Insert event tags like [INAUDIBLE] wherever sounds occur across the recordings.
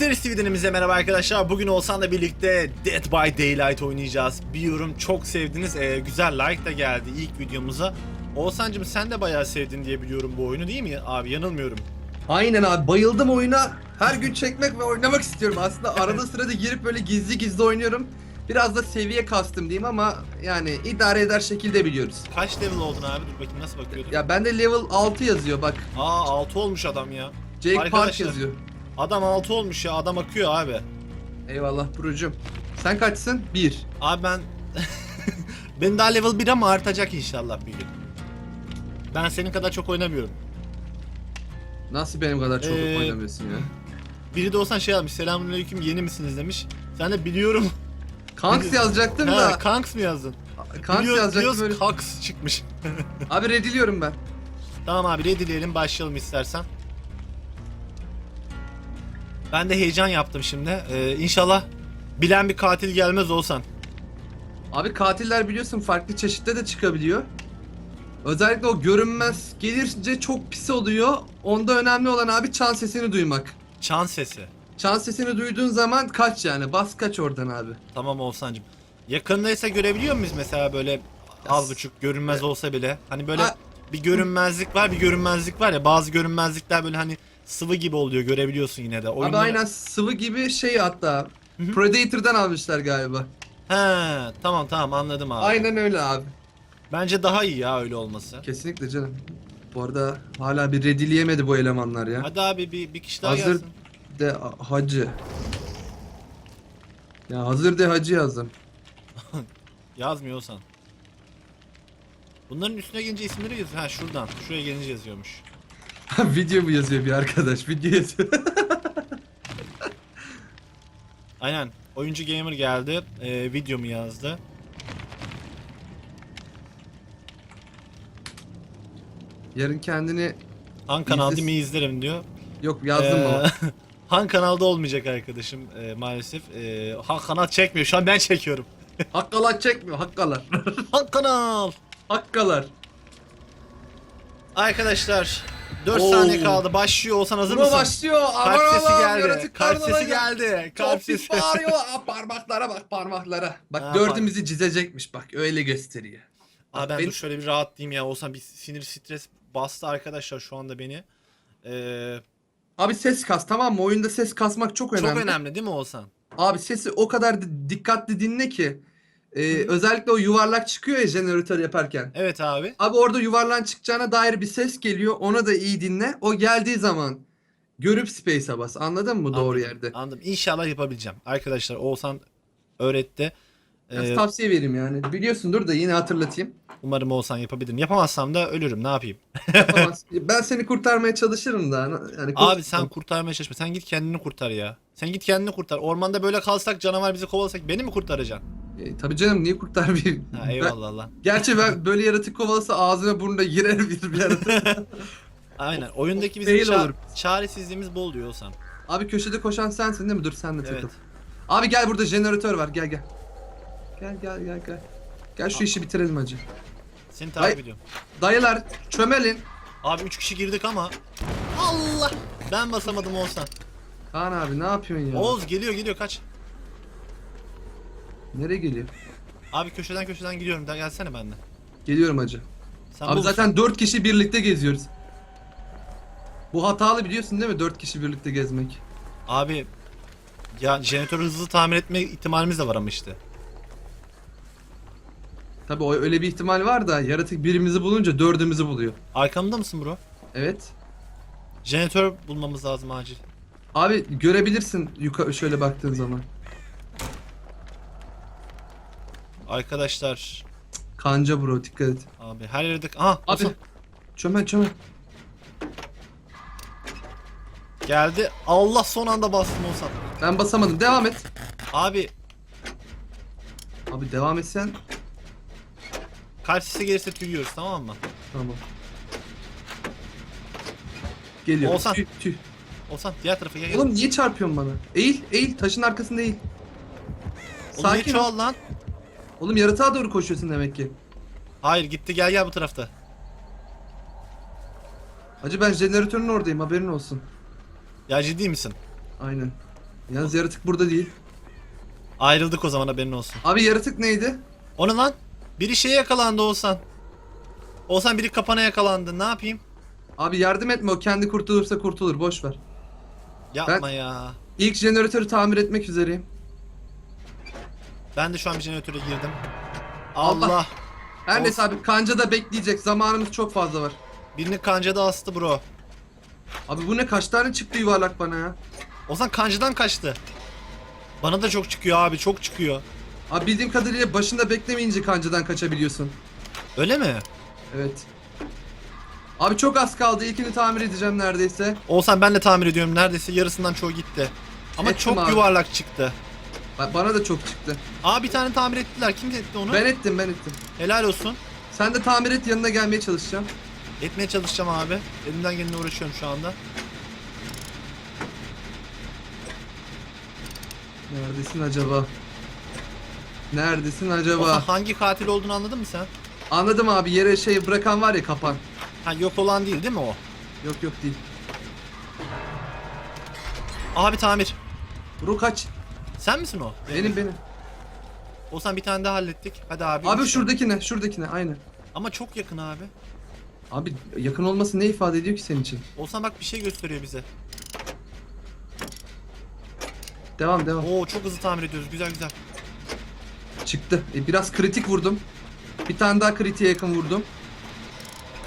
Gitarist TV'denimize merhaba arkadaşlar. Bugün Oğuzhan'la birlikte Dead by Daylight oynayacağız. Biliyorum çok sevdiniz. Ee, güzel like da geldi ilk videomuza. Oğuzhan'cım sen de bayağı sevdin diye biliyorum bu oyunu değil mi abi? Yanılmıyorum. Aynen abi bayıldım oyuna. Her gün çekmek ve oynamak istiyorum. Aslında arada sırada girip böyle gizli gizli oynuyorum. Biraz da seviye kastım diyeyim ama yani idare eder şekilde biliyoruz. Kaç level oldun abi? Dur bakayım nasıl bakıyordun? Ya bende level 6 yazıyor bak. Aa 6 olmuş adam ya. Jake Park Arkadaşlar. yazıyor. Adam 6 olmuş ya. Adam akıyor abi. Eyvallah Burucum. Sen kaçsın? 1. Abi ben... [LAUGHS] ben daha level 1 ama artacak inşallah bir gün. Ben senin kadar çok oynamıyorum. Nasıl benim kadar çok Ee, oynamıyorsun ya? Biri de olsan şey almış. Selamünaleyküm yeni misiniz demiş. Sen de biliyorum. Kanks yazacaktım Ha, da. Kanks mı yazdın? Kanks Biliyor- yazacaktım diyoruz, böyle. Kanks çıkmış. Abi rediliyorum ben. tamam abi redileyelim başlayalım istersen. Ben de heyecan yaptım şimdi. Ee, inşallah bilen bir katil gelmez olsan. Abi katiller biliyorsun farklı çeşitte de çıkabiliyor. Özellikle o görünmez gelince çok pis oluyor. Onda önemli olan abi çan sesini duymak. Çan sesi. Çan sesini duyduğun zaman kaç yani. Bas kaç oradan abi. Tamam Oğuzhan'cım. Yakındaysa görebiliyor muyuz mesela böyle az buçuk görünmez olsa bile? Hani böyle Ha- bir görünmezlik var bir görünmezlik var ya bazı görünmezlikler böyle hani sıvı gibi oluyor görebiliyorsun yine de. Abi Oyunları- aynen sıvı gibi şey hatta. Hı hı. Predator'dan almışlar galiba. He tamam tamam anladım abi. Aynen öyle abi. Bence daha iyi ya öyle olması. Kesinlikle canım. Bu arada hala bir redileyemedi bu elemanlar ya. Hadi abi bir, bir kişi daha Hazır gelsin. de hacı. Ya hazır de hacı yazdım. [LAUGHS] Yazmıyorsan. Bunların üstüne gelince isimleri yazıyor. Ha şuradan. Şuraya gelince yazıyormuş. Video mu yazıyor bir arkadaş? Video yazıyor. Aynen. Oyuncu gamer geldi. Ee, videomu yazdı. Yarın kendini Han kanalda İzles- mi izlerim diyor. yok yazdım Ee, ama. [LAUGHS] Han kanalda olmayacak arkadaşım e, maalesef. E, Han kanal çekmiyor. Şu an ben çekiyorum. [LAUGHS] Hakkalar çekmiyor, hakkalar. Han kanal. hakkalar. Arkadaşlar 4 Oo. saniye kaldı. Başlıyor olsan hazır Buna mısın? başlıyor. Kalp sesi Allah'ım, geldi. yaratıklar Kalp sesi geldi. Kalp sesi. bağırıyor. Aa, parmaklara bak parmaklara. Bak Ha, dördümüzü çizecekmiş bak öyle gösteriyor. Aa, ben Benim- dur şöyle bir rahatlayayım ya. Olsan bir sinir stres bastı arkadaşlar şu anda beni. Ee, Abi ses kas tamam mı? Oyunda ses kasmak çok önemli. çok önemli değil mi Olsan? Abi sesi o kadar di- dikkatli dinle ki. Ee, özellikle o yuvarlak çıkıyor ya jeneratör yaparken. Evet abi. Abi orada yuvarlan çıkacağına dair bir ses geliyor. Ona da iyi dinle. O geldiği zaman görüp space'e bas. Anladın mı doğru Anladım, yerde? Anladım. İnşallah yapabileceğim. Arkadaşlar Oğuzhan öğretti. Biraz Ee, tavsiye vereyim yani. Biliyorsundur da yine hatırlatayım. umarım Oğuzhan yapabilirim. Yapamazsam da ölürüm. Ne yapayım? [LAUGHS] Yapamaz. ben seni kurtarmaya çalışırım da. Yani Abi sen kurtarmaya çalışma. Sen git kendini kurtar ya. Sen git kendini kurtar. Ormanda böyle kalsak canavar bizi kovalasak beni mi kurtaracaksın? E, tabii canım niye kurtarmayayım? Ha eyvallah lan. gerçi ben böyle yaratık kovalasa ağzına burnuna girer bir, bir yaratık. [LAUGHS] Aynen. Oyundaki bizim Fail ça- olur. çaresizliğimiz bol diyor Oğuzhan. Abi köşede koşan sensin değil mi? Dur sen de takıl. Evet. Abi gel burada jeneratör var gel gel. Gel gel gel gel. Gel şu işi bitirelim hacı. Seni takip Ay- ediyorum. Dayılar çömelin. Abi 3 kişi girdik ama. Allah! Ben basamadım Oğuzhan. Kaan abi ne yapıyorsun ya? Oğuz geliyor geliyor kaç. Nereye geliyor? Abi köşeden köşeden gidiyorum. Da gelsene benimle. Geliyorum hacı. Sen abi bul- zaten 4 kişi birlikte geziyoruz. Bu hatalı biliyorsun değil mi? 4 kişi birlikte gezmek. Abi ya jeneratörü hızlı tamir etme ihtimalimiz de var ama işte. Tabii o öyle bir ihtimal var da yaratık birimizi bulunca dördümüzü buluyor. Arkamda mısın bro? Evet. Jeneratör bulmamız lazım acil. Abi görebilirsin yukarı şöyle baktığın zaman. Arkadaşlar Kanca bro dikkat et. abi her yerde aha Abi Oğuzhan çömel çömel. geldi. Allah son anda bastım Oğuzhan. Ben basamadım. Devam et. Abi Abi devam etsen. kalp sesi gelirse tüyüyoruz tamam mı? Tamam. Geliyor. Oğuzhan. Tüh, tüh. Oğuzhan diğer tarafa gel. gel. Oğlum niye çarpıyorsun bana? Eğil, eğil. Taşın arkasında eğil. Oğlum niye Sakin ol. çoğal lan? Oğlum yaratığa doğru koşuyorsun demek ki. Hayır gitti gel gel bu tarafta. Hacı ben jeneratörün oradayım haberin olsun. Ya ciddi misin? Aynen. Yalnız yaratık burada değil. Ayrıldık o zaman haberin olsun. Abi yaratık neydi? O ne lan? Biri şeye yakalandı Oğuzhan. Oğuzhan biri kapana yakalandı. Ne yapayım? Abi yardım etme o kendi kurtulursa kurtulur boş ver. Yapma Ben- ya. İlk jeneratörü tamir etmek üzereyim. Ben de şu an bir jeneratöre girdim. Allah. Allah. Her neyse abi kancada bekleyecek zamanımız çok fazla var. Birini kancada astı bro. Abi bu ne kaç tane çıktı yuvarlak bana ya. Ozan kancıdan kaçtı. Bana da çok çıkıyor abi çok çıkıyor. Abi bildiğim kadarıyla başında beklemeyince kancadan kaçabiliyorsun. Öyle mi? Evet. Abi çok az kaldı ilkini tamir edeceğim neredeyse. Olsan ben de tamir ediyorum. Neredeyse yarısından çoğu gitti. Ama Ettim çok abi. yuvarlak çıktı. Ba- Bana da çok çıktı. Aa bir tane tamir ettiler. Kim etti onu? Ben ettim ben ettim. Helal olsun. Sen de tamir et yanına gelmeye çalışacağım. Etmeye çalışacağım abi. Elimden geleni uğraşıyorum şu anda. Neredesin acaba? Neredesin acaba? Olsan hangi katil olduğunu anladın mı sen? Anladım abi yere şey bırakan var ya kapan. Ha yok olan değil değil mi o? Yok yok değil. Abi tamir. Bro kaç. Sen misin o? Benim benim. Olsan bir tane daha hallettik. Hadi abi. Abi üç şuradaki ne? Şuradaki ne? Aynı. Ama çok yakın abi. Abi yakın olması ne ifade ediyor ki senin için? Olsan bak bir şey gösteriyor bize. Devam devam. Oo çok hızlı tamir ediyoruz. Güzel güzel. Çıktı. E, biraz kritik vurdum. Bir tane daha kritiğe yakın vurdum.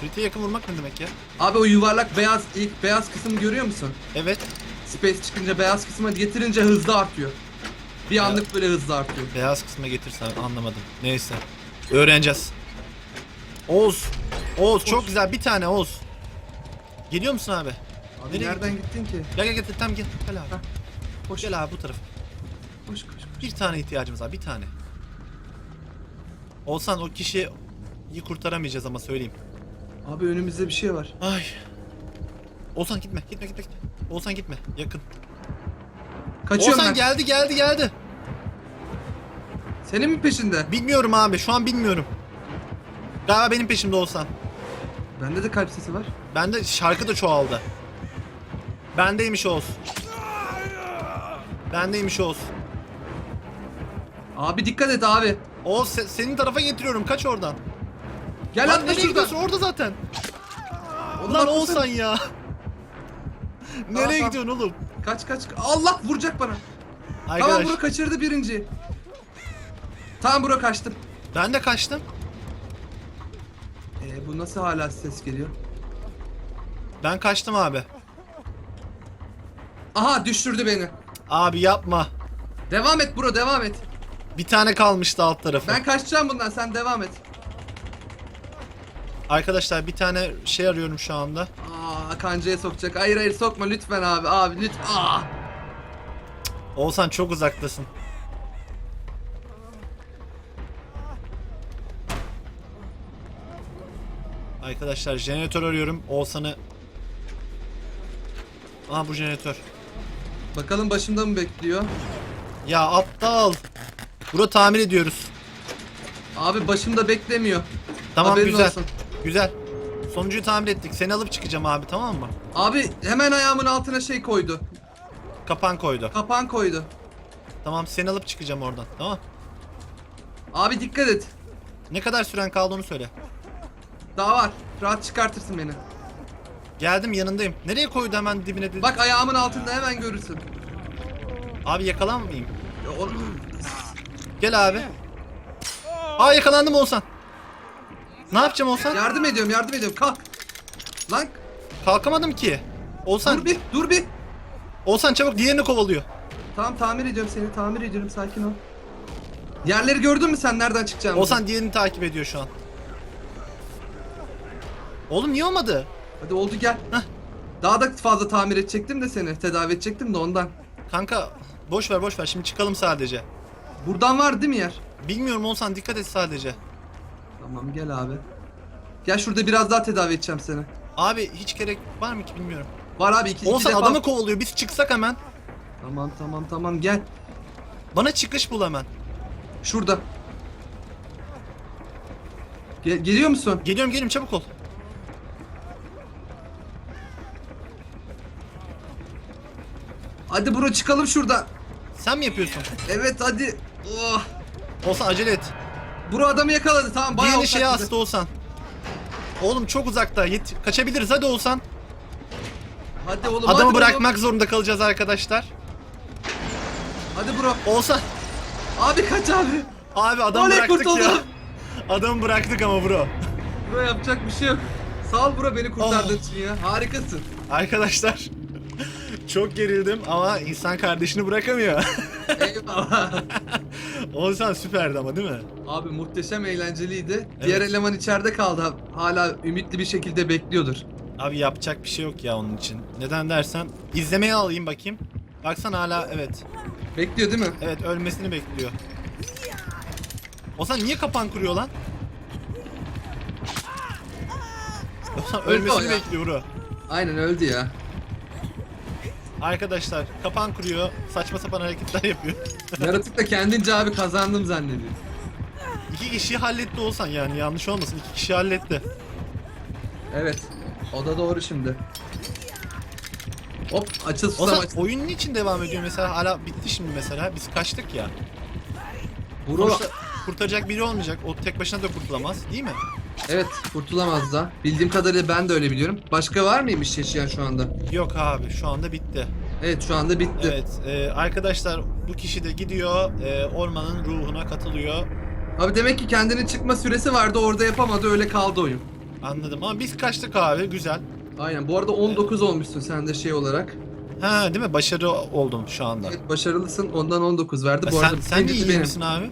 Kritiğe yakın vurmak ne demek ya? Abi o yuvarlak beyaz ilk beyaz kısmı görüyor musun? Evet. Space çıkınca beyaz kısma getirince hızlı artıyor. Bir anlık böyle hızlı artıyor. Beyaz kısma getirsen anlamadım. Neyse. Öğreneceğiz. Oğuz. Oğuz çok güzel. Bir tane Oğuz. Geliyor musun abi? Abi Nereye nereden gittin ki? Gel gel gel. Tam gel. Gel abi. Koş. Gel abi bu tarafa. Koş koş koş. Bir tane ihtiyacımız var. Bir tane. Olsan o kişiyi kurtaramayacağız ama söyleyeyim. Abi önümüzde bir şey var. Ay. Olsan gitme. Gitme gitme gitme. Olsan gitme. Yakın. Kaçıyorum Olsan ben. geldi geldi geldi. Senin mi peşinde? Bilmiyorum abi. Şu an bilmiyorum. Galiba benim peşimde olsan. Bende de kalp sesi var. Bende şarkı da çoğaldı. Bendeymiş Oğuz. Bendeymiş Oğuz. Abi dikkat et abi. Oğuz se- senin tarafa getiriyorum. Kaç oradan. Gel Lan atla nereye şuradan. gidiyorsun? Orada zaten. Oğlum Lan. Oğuzhan ya. nereye tamam. gidiyorsun oğlum? Kaç kaç. Allah vuracak bana. Tamam Arkadaş bro kaçırdı birinci. Tamam bro kaçtım. ben de kaçtım. Ee, bu nasıl hala ses geliyor? Ben kaçtım abi. Aha düşürdü beni. Abi yapma. Devam et bro devam et. Bir tane kalmıştı alt tarafı. Ben kaçacağım bundan sen devam et. Arkadaşlar bir tane şey arıyorum şu anda. Aa kancaya sokacak. Hayır hayır sokma lütfen abi. Abi lütfen. Aa. Oğuzhan çok uzaktasın. Arkadaşlar jeneratör arıyorum. Oğuzhan'ı... Aha bu jeneratör. Bakalım başımda mı bekliyor? Ya aptal. Bura tamir ediyoruz. Abi başımda beklemiyor. Tamam Haberin güzel. olsun. Güzel. Sonuncuyu tamir ettik. Seni alıp çıkacağım abi tamam mı? Abi hemen ayağımın altına şey koydu. Kapan koydu. Kapan koydu. Tamam seni alıp çıkacağım oradan. Tamam. Abi dikkat et. Ne kadar süren kaldı onu söyle. Daha var. Rahat çıkartırsın beni. Geldim yanındayım. Nereye koydu hemen dibine dedi. Bak ayağımın altında hemen görürsün. Abi yakalanmayayım. Ya oğlum, Gel abi. Aa yakalandım Oğuzhan. Ne yapacağım Oğuzhan? Yardım ediyorum yardım ediyorum kalk. Lan Kalkamadım ki. Oğuzhan, dur bir dur bir. Oğuzhan çabuk diğerini kovalıyor. Tamam tamir ediyorum seni tamir ediyorum sakin ol. Yerleri gördün mü sen nereden çıkacağımızı? Oğuzhan diğerini takip ediyor şu an. Oğlum niye olmadı? Hadi oldu gel. Heh. Daha da fazla tamir edecektim de seni. Tedavi edecektim de ondan. Kanka boş ver boş ver şimdi çıkalım sadece. Buradan var değil mi yer? Bilmiyorum Oğuzhan dikkat et sadece. Tamam gel abi. Gel şurada biraz daha tedavi edeceğim seni. Abi hiç gerek var mı ki bilmiyorum. Var abi iki, iki Oğuzhan defa. adamı kovalıyor biz çıksak hemen. Tamam tamam tamam gel. Bana çıkış bul hemen. Şurada. Gel- geliyor musun? Geliyorum geliyorum çabuk ol. Hadi bro çıkalım şuradan. Sen mi yapıyorsun? Evet hadi. Oh. Olsan acele et. Bro adamı yakaladı tamam bayağı Diğerini şeye astı Olsan. Oğlum çok uzakta. Yet kaçabiliriz hadi Olsan. Hadi oğlum Adamı hadi bırakmak Bro. zorunda kalacağız arkadaşlar. Hadi bro. Olsan. Abi kaç abi. Abi adamı Oley, bıraktık ya. kurtuldum. Adamı bıraktık ama bro. Bro yapacak bir şey yok. Sağ ol bro beni kurtardığın Oh. için ya. Harikasın. Arkadaşlar. Çok gerildim ama insan kardeşini bırakamıyor. Eyvallah. [LAUGHS] Olsan süperdi ama değil mi? Abi muhteşem eğlenceliydi. Diğer eleman içeride kaldı. Hala ümitli bir şekilde bekliyordur. Abi yapacak bir şey yok ya onun için. Neden dersen izlemeye alayım bakayım. Baksana hala evet. Bekliyor değil mi? Evet ölmesini bekliyor. Olsan niye kapan kuruyor lan? Olsan Öldü o ölmesini ya. bekliyor bro. Aynen öldü ya. Arkadaşlar kapan kuruyor. Saçma sapan hareketler yapıyor. [LAUGHS] Yaratık da kendince abi kazandım zannediyor. İki kişiyi halletti olsan yani yanlış olmasın. iki kişi halletti. Evet. O da doğru şimdi. Hop açıl susam Olsan açıl. oyun niçin devam ediyor mesela? Hala bitti şimdi mesela. Biz kaçtık ya. Bro. Sonuçta kurtaracak biri olmayacak. O tek başına da kurtulamaz değil mi? Evet kurtulamaz da. Bildiğim kadarıyla ben de öyle biliyorum. Başka var mıymış yaşayan şu anda? Yok abi şu anda bitti. Evet şu anda bitti. Evet e, arkadaşlar bu kişi de gidiyor e, ormanın ruhuna katılıyor. Abi demek ki kendinin çıkma süresi vardı orada yapamadı öyle kaldı oyun. Anladım ama biz kaçtık abi güzel. Aynen bu arada 19 olmuşsun sen de şey olarak. Ha değil mi? Başarı oldum şu anda. Evet başarılısın ondan 19 verdi. Bu sen arada sen de iyi benim. misin abi?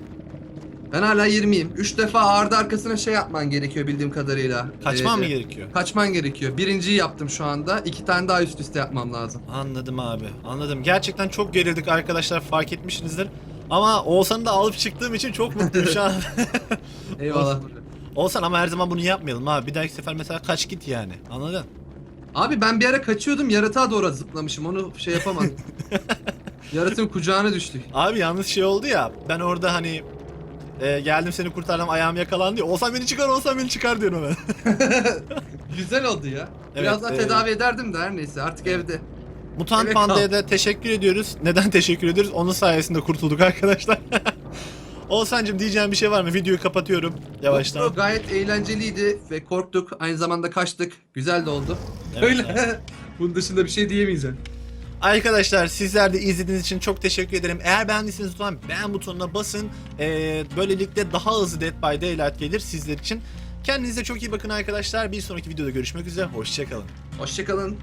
Ben hala 20'yim. 3 defa ardı arkasına şey yapman gerekiyor bildiğim kadarıyla. Kaçman Ee, mı gerekiyor? Kaçman gerekiyor. Birinciyi yaptım şu anda. İki tane daha üst üste yapmam lazım. Anladım abi. Anladım. Gerçekten çok gerildik arkadaşlar fark etmişsinizdir. Ama Oğuzhan'ı da alıp çıktığım için çok mutluyum şu an. [LAUGHS] Eyvallah. Oğuzhan ama her zaman bunu yapmayalım abi. Bir dahaki sefer mesela kaç git yani. Anladın? Abi ben bir ara kaçıyordum yaratığa doğru zıplamışım onu şey yapamadım. [LAUGHS] Yaratığın kucağına düştük. Abi yalnız şey oldu ya. Ben orada hani e, geldim seni kurtardım ayağım yakalandı ya. Oğuzhan beni çıkar Oğuzhan beni çıkar diyorum ben. [LAUGHS] Güzel oldu ya. Evet, Biraz daha e- tedavi ederdim de her neyse artık evde. Mutant Evet, Panda'ya da teşekkür ediyoruz. Neden teşekkür ediyoruz? Onun sayesinde kurtulduk arkadaşlar. [LAUGHS] Oğuzhan'cım diyeceğim bir şey var mı? Videoyu kapatıyorum yavaştan. Gayet eğlenceliydi ve korktuk. Aynı zamanda kaçtık. Güzel de oldu. Evet Öyle. [LAUGHS] Bunun dışında bir şey diyemeyeceğim. Arkadaşlar sizler de izlediğiniz için çok teşekkür ederim. Eğer beğendiyseniz lütfen beğen butonuna basın. Ee, böylelikle daha hızlı Dead by Daylight gelir sizler için. Kendinize çok iyi bakın arkadaşlar. Bir sonraki videoda görüşmek üzere. Hoşçakalın. Hoşçakalın.